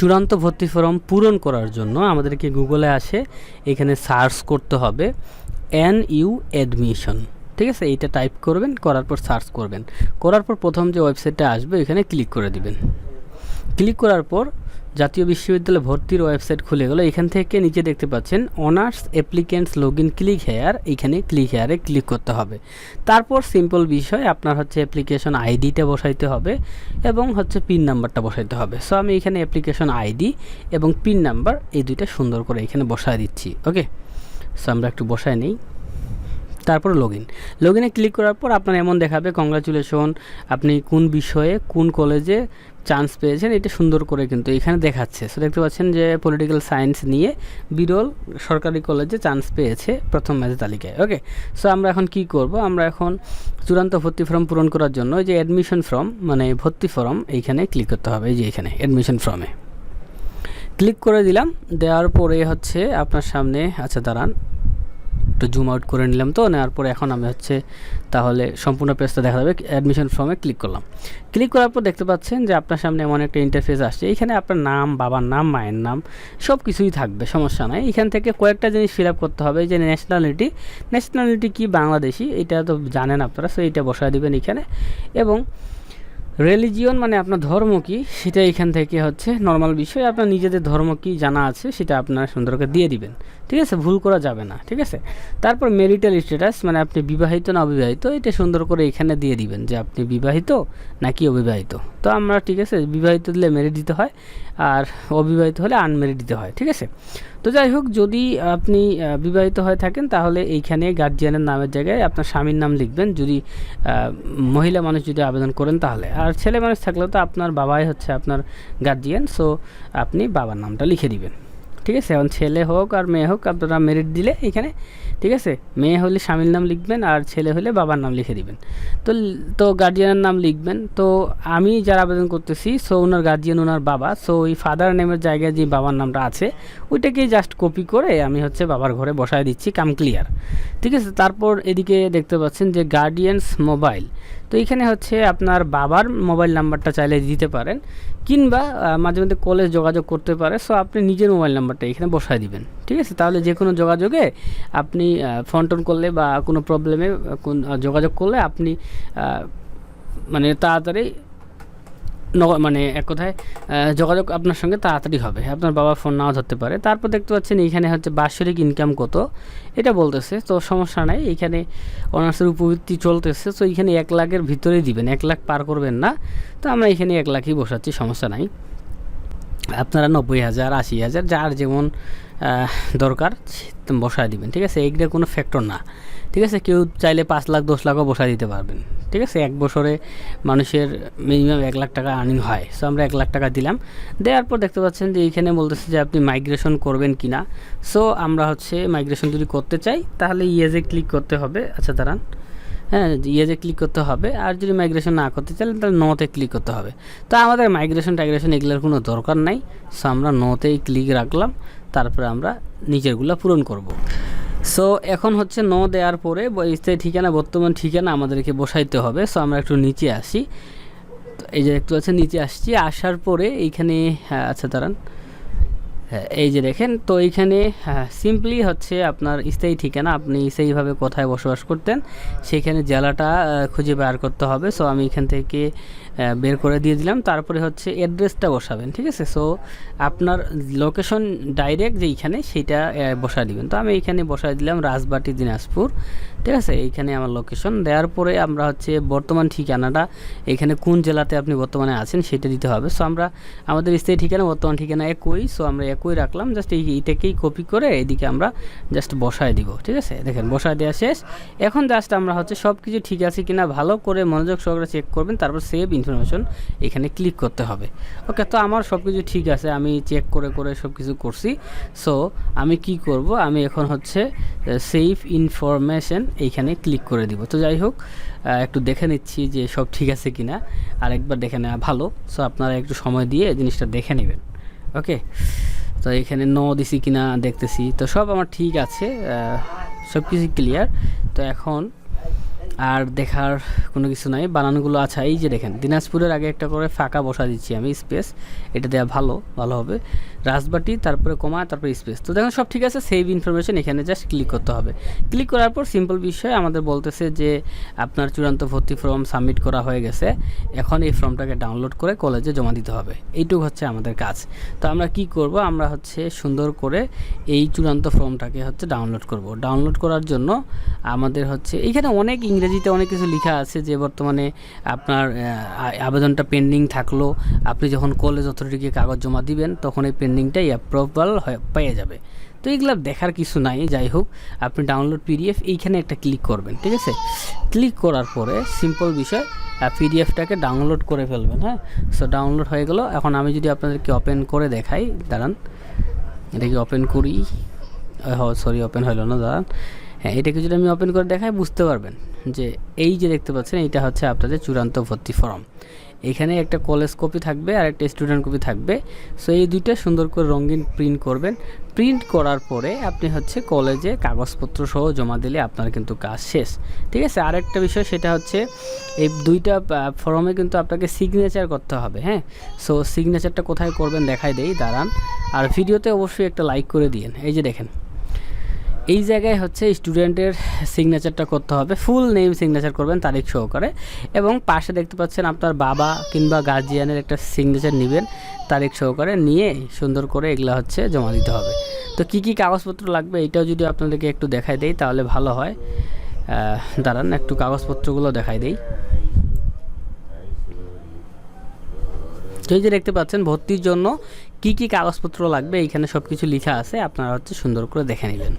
চূড়ান্ত ভর্তি ফর্ম পূরণ করার জন্য আমাদেরকে গুগলে আসে, এখানে সার্চ করতে হবে এন ইউ অ্যাডমিশন। ঠিক আছে? এইটা টাইপ করবেন, করার পর সার্চ করবেন। করার পর প্রথম যে ওয়েবসাইটটা আসবে এখানে ক্লিক করে দিবেন। ক্লিক করার পর জাতীয় বিশ্ববিদ্যালয় ভর্তির ওয়েবসাইট খুলে গেল। এখান থেকে নিচে দেখতে পাচ্ছেন, honours applicants log in click here এইখানে ক্লিক হেয়ারে ক্লিক করতে হবে। তারপর সিম্পল বিষয়, আপনার হচ্ছে অ্যাপ্লিকেশন আইডিটা বসাইতে হবে এবং হচ্ছে পিন নাম্বারটা বসাইতে হবে। সো আমি এখানে অ্যাপ্লিকেশন আইডি এবং পিন নাম্বার এই দুইটা সুন্দর করে এখানে বসায় দিচ্ছি, ওকে? সো আমরা একটু বসায় নিই। তারপর লগ ইন লগ ইনে ক্লিক করার পর আপনার এমন দেখাবে কংগ্রাচুলেশন আপনি কোন বিষয়ে, কোন কলেজে চান্স পেয়েছেন? এটা সুন্দর করে কিন্তু এখানে দেখাচ্ছে। সো দেখতে পাচ্ছেন যে পলিটিক্যাল সায়েন্স নিয়ে বিরল সরকারি কলেজে চান্স পেয়েছে প্রথম ম্যাচের তালিকায়। ওকে সো আমরা এখন কি করব? আমরা এখন চূড়ান্ত ভর্তি ফর্ম পূরণ করার জন্য যে অ্যাডমিশন ফর্ম মানে ভর্তি ফর্ম এইখানে ক্লিক করতে হবে। এই যে এখানে অ্যাডমিশন ফর্মে ক্লিক করে দিলাম। দেওয়ার পরে হচ্ছে আপনার সামনে আচ্ছা দাঁড়ান। একটু জুম আউট করে নিলাম তো, নেওয়ার পরে এখন আমি হচ্ছে তাহলে সম্পূর্ণ পেজটা দেখা যাবে অ্যাডমিশন ফর্মে ক্লিক করলাম। ক্লিক করার পর দেখতে পাচ্ছেন যে আপনার সামনে এমন একটা ইন্টারফেস আসছে এইখানে আপনার নাম, বাবার নাম, মায়ের নাম সব কিছুই থাকবে, সমস্যা নাই। এখান থেকে কয়েকটা জিনিস ফিল আপ করতে হবে, যে ন্যাশনালিটি ন্যাশনালিটি কি বাংলাদেশি, এটা তো জানেন আপনারা সো এইটা বসায় দেবেন এখানে। এবং রিলিজিয়ন মানে আপনার ধর্ম কি? সেটা এখান থেকে হচ্ছে নর্মাল বিষয়। আপনার নিজেদের ধর্ম কি জানা আছে সেটা আপনার সুন্দর করে দিয়ে দিবেন। ঠিক আছে? ভুল করা যাবে না। ঠিক আছে? তারপর মেরিটাল স্ট্যাটাস মানে আপনি বিবাহিত না অবিবাহিত, এটা সুন্দর করে এখানে দিয়ে দিবেন যে আপনি বিবাহিত নাকি অবিবাহিত। তো আমরা ঠিক আছে, বিবাহিত দিলে মেরিট দিতে হয় আর অবিবাহিত হলে আনমেরিট দিতে হয়। ঠিক আছে? তো যাই হোক, যদি আপনি বিবাহিত হয়ে থাকেন, তাহলে এইখানে গার্জিয়ানের নামের জায়গায় আপনার স্বামীর নাম লিখবেন। যদি মহিলা মানুষ যদি আবেদন করেন তাহলে। আর ছেলে মানুষ থাকলেও তো আপনার বাবাই হচ্ছে আপনার গার্জিয়ান সো আপনি বাবার নামটা লিখে দিবেন। ঠিক আছে? এখন ছেলে হোক আর মেয়ে হোক, আপনারা মেরিট দিলে এখানে, ঠিক আছে? মেয়ে হলে স্বামীর নাম লিখবেন আর ছেলে হলে বাবার নাম লিখে দিবেন। তো তো গার্জিয়ানের নাম লিখবেন। তো আমি যারা আবেদন করতেছি সো ওনার গার্জিয়ান ওনার বাবা। সো ওই ফাদার নেমের জায়গায় যে বাবার নামটা আছে, ওইটাকেই জাস্ট কপি করে আমি হচ্ছে বাবার ঘরে বসায় দিচ্ছি, কাম ক্লিয়ার ঠিক আছে? তারপর এদিকে দেখতে পাচ্ছেন যে গার্ডিয়ানস মোবাইল তো এখানে হচ্ছে আপনার বাবার মোবাইল নাম্বারটা চাইলে দিতে পারেন। কিংবা মাঝে মধ্যে কলে যোগাযোগ করতে পারে সো আপনি নিজের মোবাইল নাম্বারটা এখানে বসায় দিবেন, ঠিক আছে? তাহলে যে কোনো যোগাযোগে আপনি ফোন টোন করলে বা কোনো প্রবলেমে যোগাযোগ করলে আপনি মানে তাড়াতাড়ি মানে এক কথায় যোগাযোগ আপনার সঙ্গে তাড়াতাড়ি হবে। আপনার বাবা ফোন নাও ধরতে পারে। তারপর দেখতে পাচ্ছেন এইখানে হচ্ছে বাৎসরিক ইনকাম কত? এটা বলতেছে, তো সমস্যা নাই। এইখানে অনার্সের উপবৃত্তি চলতেছে, তো এইখানে এক লাখের ভিতরেই দিবেন। এক লাখ পার করবেন না। তো আমরা এখানে এক লাখই বসাচ্ছি, সমস্যা নাই। আপনারা নব্বই হাজার, আশি হাজার, যার যেমন দরকার বসায় দিবেন, ঠিক আছে? এইগুলো কোনো ফ্যাক্টর না। ঠিক আছে? কেউ চাইলে পাঁচ লাখ, দশ লাখও বসায় দিতে পারবেন। ঠিক আছে? এক বছরে মানুষের মিনিমাম এক লাখ টাকা আর্নিং হয়। সো আমরা এক লাখ টাকা দিলাম। দেওয়ার পর দেখতে পাচ্ছেন যে এইখানে বলতেছে যে আপনি মাইগ্রেশন করবেন কি না সো আমরা হচ্ছে মাইগ্রেশন যদি করতে চাই, তাহলে ইয়েজে ক্লিক করতে হবে। আচ্ছা দাঁড়ান। হ্যাঁ ইয়েজে ক্লিক করতে হবে। আর যদি মাইগ্রেশন না করতে চাইলে তাহলে নোতে ক্লিক করতে হবে। তো আমাদের মাইগ্রেশন টাইগ্রেশন এগুলোর কোনো দরকার নাই। সো আমরা নোতেই ক্লিক রাখলাম। তারপরে আমরা নিচেরগুলো পূরণ করব। সো এখন হচ্ছে ন দেওয়ার পরে স্থায়ী ঠিকানা বর্তমান ঠিকানা আমাদেরকে বসাইতে হবে। সো আমরা একটু নিচে আসি। এই যে একটু আছে নিচে আসছি। আসার পরে এইখানে হ্যাঁ, আচ্ছা দাঁড়ান। এই যে দেখেন তো এইখানে সিম্পলি হচ্ছে আপনার স্থায়ী ঠিকানা আপনি সেইভাবে কোথায় বসবাস করতেন সেইখানে জেলাটা খুঁজে বের করতে হবে। সো আমি এখান থেকে বের করে দিয়ে দিলাম। তারপরে হচ্ছে অ্যাড্রেসটা বসাবেন ঠিক আছে? সো আপনার লোকেশন ডাইরেক্ট যেইখানে সেইটা আহ, বসায় দিবেন। তো আমি এইখানে বসায় দিলাম রাজবাটি দিনাজপুর ঠিক আছে? এইখানে আমার লোকেশন দেওয়ার পরে আমরা হচ্ছে বর্তমান ঠিকানাটা এখানে কোন জেলাতে আপনি বর্তমানে আছেন সেটা দিতে হবে। সো আমরা আমাদের স্থায়ী ঠিকানা বর্তমান ঠিকানা একই। সো আমরা একই রাখলাম? জাস্ট এই এইটাকেই কপি করে এদিকে আমরা জাস্ট বসায় দিব, ঠিক আছে? দেখেন, বসায় দেওয়া শেষ। এখন জাস্ট আমরা হচ্ছে সব কিছু ঠিক আছে কিনা ভালো করে মনোযোগ সহকারে চেক করবেন, তারপর সেভ ইনফরমেশন এখানে ক্লিক করতে হবে। ওকে তো আমার সব কিছু ঠিক আছে, আমি চেক করে করে সব কিছু করছি। সো আমি কি করব? আমি এখন হচ্ছে সেভ ইনফরমেশন এইখানে ক্লিক করে দিব। তো যাই হোক একটু দেখে নিচ্ছি যে সব ঠিক আছে কিনা। আর একবার দেখে নেওয়া ভালো। সো আপনারা একটু সময় দিয়ে জিনিসটা দেখে নেবেন। ওকে তো এখানে ন দিছি কিনা দেখতেছি। তো সব আমার ঠিক আছে সব কিছু ক্লিয়ার তো এখন আর দেখার কোনো কিছু নাই। বানানগুলো আচ্ছা এই যে দেখেন, দিনাজপুরের আগে একটা করে ফাঁকা বসা দিচ্ছি আমি স্পেস। এটা দেওয়া ভালো ভালো হবে। রাজবাটি, তারপরে কমা, তারপরে স্পেস। তো দেখেন, সব ঠিক আছে। সেভ ইনফরমেশন এখানে জাস্ট ক্লিক করতে হবে। ক্লিক করার পর সিম্পল বিষয় আমাদের বলতেছে যে, আপনার চূড়ান্ত ভর্তি ফর্ম সাবমিট করা হয়ে গেছে। এখন এই ফর্মটাকে ডাউনলোড করে কলেজে জমা দিতে হবে। এইটুকু হচ্ছে আমাদের কাজ। তো আমরা কি করব? আমরা হচ্ছে সুন্দর করে এই চূড়ান্ত ফর্মটাকে হচ্ছে ডাউনলোড করব। ডাউনলোড করার জন্য আমাদের হচ্ছে, এখানে অনেক ইংরেজিতে অনেক কিছু লেখা আছে যে বর্তমানে আপনার আবেদনটা পেন্ডিং থাকল। আপনি যখন কলেজ অথরিটিকে কাগজ জমা দিবেন, তখন এই পেন্ডিংটাই অ্যাপ্রুভাল পেয়ে যাবে। তো এগুলো দেখার কিছু নাই, যাই হোক, আপনি ডাউনলোড পিডিএফ এইখানে একটা ক্লিক করবেন, ঠিক আছে? ক্লিক করার পরে সিম্পল বিষয় পিডিএফটাকে ডাউনলোড করে ফেলবেন হ্যাঁ? সো ডাউনলোড হয়ে গেল। এখন আমি যদি আপনাদেরকে ওপেন করে দেখাই, দাঁড়ান। এটাকে ওপেন করি। সরি ওপেন হলো না, দাঁড়ান। হ্যাঁ এটাকে যদি আমি ওপেন করে দেখাই, বুঝতে পারবেন যে এই যে দেখতে পাচ্ছেন, এইটা হচ্ছে আপনাদের চূড়ান্ত ভর্তি ফর্ম এখানে একটা কলেজ কপি থাকবে আর একটা স্টুডেন্ট কপি থাকবে। সো এই দুইটা সুন্দর করে রঙিন প্রিন্ট করবেন। প্রিন্ট করার পরে আপনি হচ্ছে কলেজে কাগজপত্র সহ জমা দিলে আপনার কিন্তু কাজ শেষ। ঠিক আছে? আরেকটা বিষয়, সেটা হচ্ছে এই দুইটা ফর্মে কিন্তু আপনাকে সিগনেচার করতে হবে হ্যাঁ? সো সিগনেচারটা কোথায় করবেন দেখাই দেই, দাঁড়ান। আর ভিডিওতে অবশ্যই একটা লাইক করে দিন এই যে দেখেন এই জায়গায় হচ্ছে স্টুডেন্টের সিগনেচারটা করতে হবে। ফুল নেম সিগনেচার করবেন তারিখ সহকারে এবং পাশে দেখতে পাচ্ছেন আপনার বাবা কিংবা গার্জিয়ানের একটা সিগনেচার নেবেন তারিখ সহকারে নিয়ে সুন্দর করে এগুলো হচ্ছে জমা দিতে হবে। তো কি কি কাগজপত্র লাগবে এটাও যদি আপনাদেরকে একটু দেখাই দেই তাহলে ভালো হয়। দাঁড়ান, একটু কাগজপত্রগুলো দেখাই দেই। এই যে দেখতে পাচ্ছেন, ভর্তির জন্য কি কি কাগজপত্র লাগবে? এখানে সবকিছু লেখা আছে আপনারা হচ্ছে সুন্দর করে দেখে নেবেন।